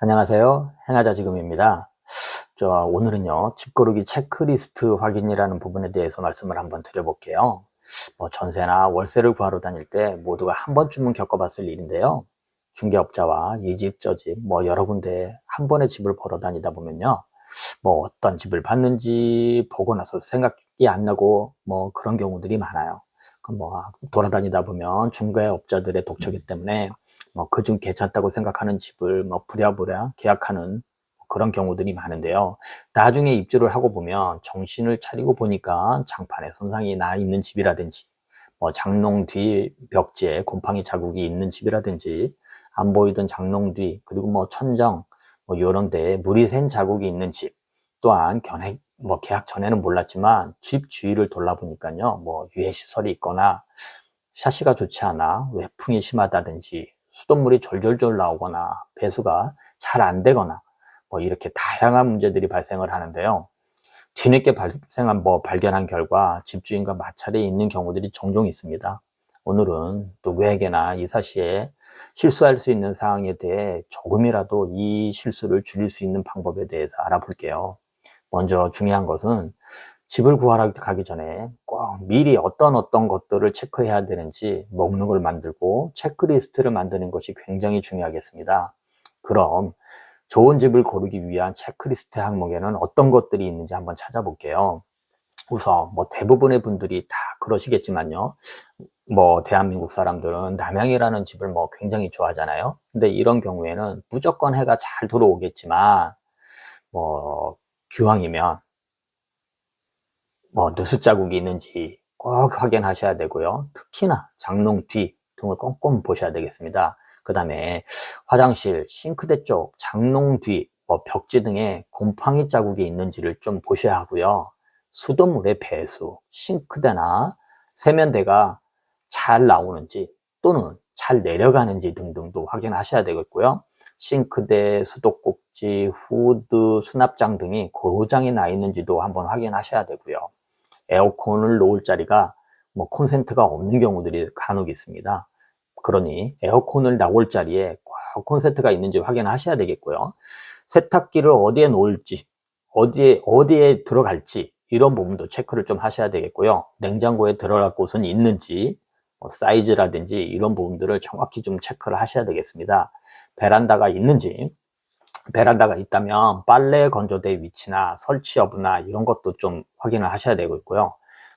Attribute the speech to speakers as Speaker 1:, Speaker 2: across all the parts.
Speaker 1: 안녕하세요. 행하자 지금입니다. 저 오늘은요 집고르기 체크리스트 확인이라는 부분에 대해서 말씀을 한번 드려볼게요. 뭐 전세나 월세를 구하러 다닐 때 모두가 한 번쯤은 겪어봤을 일인데요. 중개업자와 이 집 저 집 뭐 여러 군데 한 번에 집을 보러 다니다 보면요. 뭐 어떤 집을 봤는지 보고 나서 생각이 안 나고 뭐 그런 경우들이 많아요. 그뭐 돌아다니다 보면 중개업자들의 독촉이 때문에 뭐 그중 괜찮다고 생각하는 집을 뭐 부랴부랴 계약하는 그런 경우들이 많은데요. 나중에 입주를 하고 보면 정신을 차리고 보니까 장판에 손상이 나 있는 집이라든지 뭐 장롱 뒤 벽지에 곰팡이 자국이 있는 집이라든지 안 보이던 장롱 뒤 그리고 뭐 천정 뭐 이런 데에 물이 샌 자국이 있는 집 또한 견해 뭐 계약 전에는 몰랐지만 집 주위를 돌아보니까요 뭐 유해 시설이 있거나 샤시가 좋지 않아 외풍이 심하다든지 수돗물이 졸졸졸 나오거나 배수가 잘 안 되거나 뭐 이렇게 다양한 문제들이 발생을 하는데요. 뒤늦게 발생한 뭐 발견한 결과 집주인과 마찰이 있는 경우들이 종종 있습니다. 오늘은 누구에게나 이사 시에 실수할 수 있는 상황에 대해 조금이라도 이 실수를 줄일 수 있는 방법에 대해서 알아볼게요. 먼저 중요한 것은 집을 구하러 가기 전에 꼭 미리 어떤 어떤 것들을 체크해야 되는지 목록을 만들고 체크리스트를 만드는 것이 굉장히 중요하겠습니다. 그럼 좋은 집을 고르기 위한 체크리스트 항목에는 어떤 것들이 있는지 한번 찾아볼게요. 우선 뭐 대부분의 분들이 다 그러시겠지만요. 뭐 대한민국 사람들은 남양이라는 집을 뭐 굉장히 좋아하잖아요. 근데 이런 경우에는 무조건 해가 잘 들어오겠지만 뭐 기왕이면 뭐 누수 자국이 있는지 꼭 확인하셔야 되고요. 특히나 장롱 뒤 등을 꼼꼼히 보셔야 되겠습니다. 그 다음에 화장실, 싱크대 쪽, 장롱 뒤, 뭐 벽지 등에 곰팡이 자국이 있는지를 좀 보셔야 하고요. 수돗물의 배수, 싱크대나 세면대가 잘 나오는지 또는 잘 내려가는지 등등도 확인하셔야 되겠고요. 싱크대, 수도꼭지, 후드, 수납장 등이 고장이 나 있는지도 한번 확인하셔야 되고요. 에어컨을 놓을 자리가 뭐 콘센트가 없는 경우들이 간혹 있습니다. 그러니 에어컨을 나올 자리에 꼭 콘센트가 있는지 확인하셔야 되겠고요. 세탁기를 어디에 놓을지, 어디에, 어디에 들어갈지, 이런 부분도 체크를 좀 하셔야 되겠고요. 냉장고에 들어갈 곳은 있는지, 뭐 사이즈라든지 이런 부분들을 정확히 좀 체크를 하셔야 되겠습니다. 베란다가 있는지, 베란다가 있다면 빨래 건조대 위치나 설치 여부나 이런 것도 좀 확인을 하셔야 되고 있고요.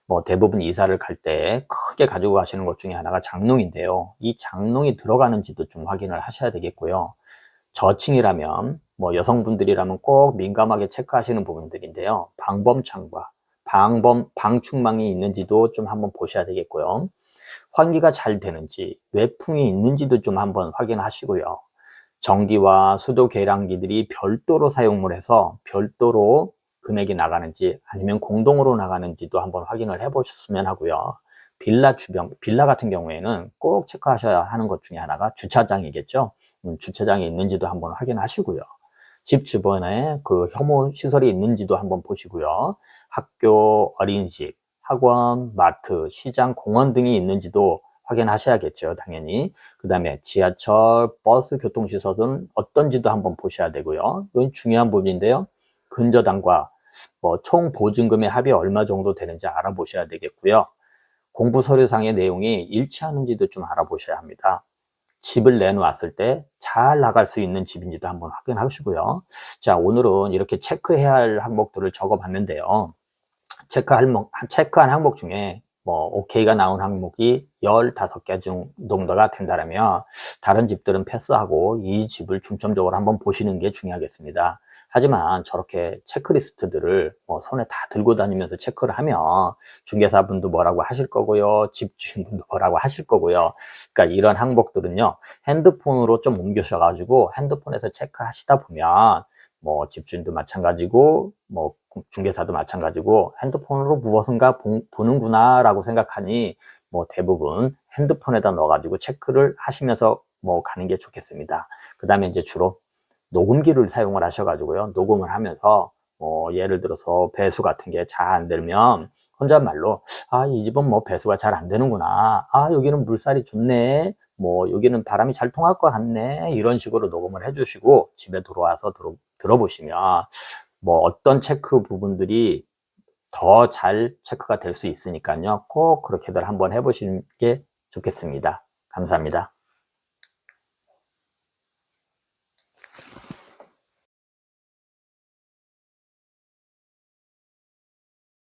Speaker 1: 뭐 대부분 이사를 갈 때 크게 가지고 가시는 것 중에 하나가 장롱인데요. 이 장롱이 들어가는지도 좀 확인을 하셔야 되겠고요. 저층이라면 뭐 여성분들이라면 꼭 민감하게 체크하시는 부분들인데요. 방범창과 방범 방충망이 있는지도 좀 한번 보셔야 되겠고요. 환기가 잘 되는지 외풍이 있는지도 좀 한번 확인하시고요. 전기와 수도 계량기들이 별도로 사용을 해서 별도로 금액이 나가는지 아니면 공동으로 나가는지도 한번 확인을 해 보셨으면 하고요. 빌라 주변, 빌라 같은 경우에는 꼭 체크하셔야 하는 것 중에 하나가 주차장이겠죠. 음, 주차장이 있는지도 한번 확인하시고요. 집 주변에 그 혐오 시설이 있는지도 한번 보시고요. 학교, 어린이집, 학원, 마트, 시장, 공원 등이 있는지도 확인하셔야겠죠, 당연히. 그 다음에 지하철, 버스 교통시설은 어떤지도 한번 보셔야 되고요. 이건 중요한 부분인데요. 근저당과 뭐 총 보증금의 합이 얼마 정도 되는지 알아보셔야 되겠고요. 공부 서류상의 내용이 일치하는지도 좀 알아보셔야 합니다. 집을 내놓았을 때 잘 나갈 수 있는 집인지도 한번 확인하시고요. 자, 오늘은 이렇게 체크해야 할 항목들을 적어 봤는데요. 체크할, 체크한 항목 중에 뭐, 오케이가 나온 항목이 15개 정도가 된다면 다른 집들은 패스하고 이 집을 중점적으로 한번 보시는 게 중요하겠습니다. 하지만 저렇게 체크리스트들을 뭐 손에 다 들고 다니면서 체크를 하면 중개사분도 뭐라고 하실 거고요. 집주인분도 뭐라고 하실 거고요. 그러니까 이런 항목들은요. 핸드폰으로 좀 옮겨셔 가지고 핸드폰에서 체크하시다 보면 뭐 집주인도 마찬가지고 뭐 중개사도 마찬가지고 핸드폰으로 무엇인가 보, 보는구나 라고 생각하니 뭐 대부분 핸드폰에다 넣어가지고 체크를 하시면서 뭐 가는 게 좋겠습니다. 그 다음에 이제 주로 녹음기를 사용을 하셔가지고요. 녹음을 하면서 뭐 예를 들어서 배수 같은 게 잘 안 되면 혼잣말로 아 이 집은 뭐 배수가 잘 안 되는구나. 아 여기는 물살이 좋네. 뭐 여기는 바람이 잘 통할 것 같네 이런 식으로 녹음을 해주시고 집에 들어와서 들어, 들어보시면 뭐 어떤 체크 부분들이 더 잘 체크가 될 수 있으니까요. 꼭 그렇게들 한번 해보시는 게 좋겠습니다. 감사합니다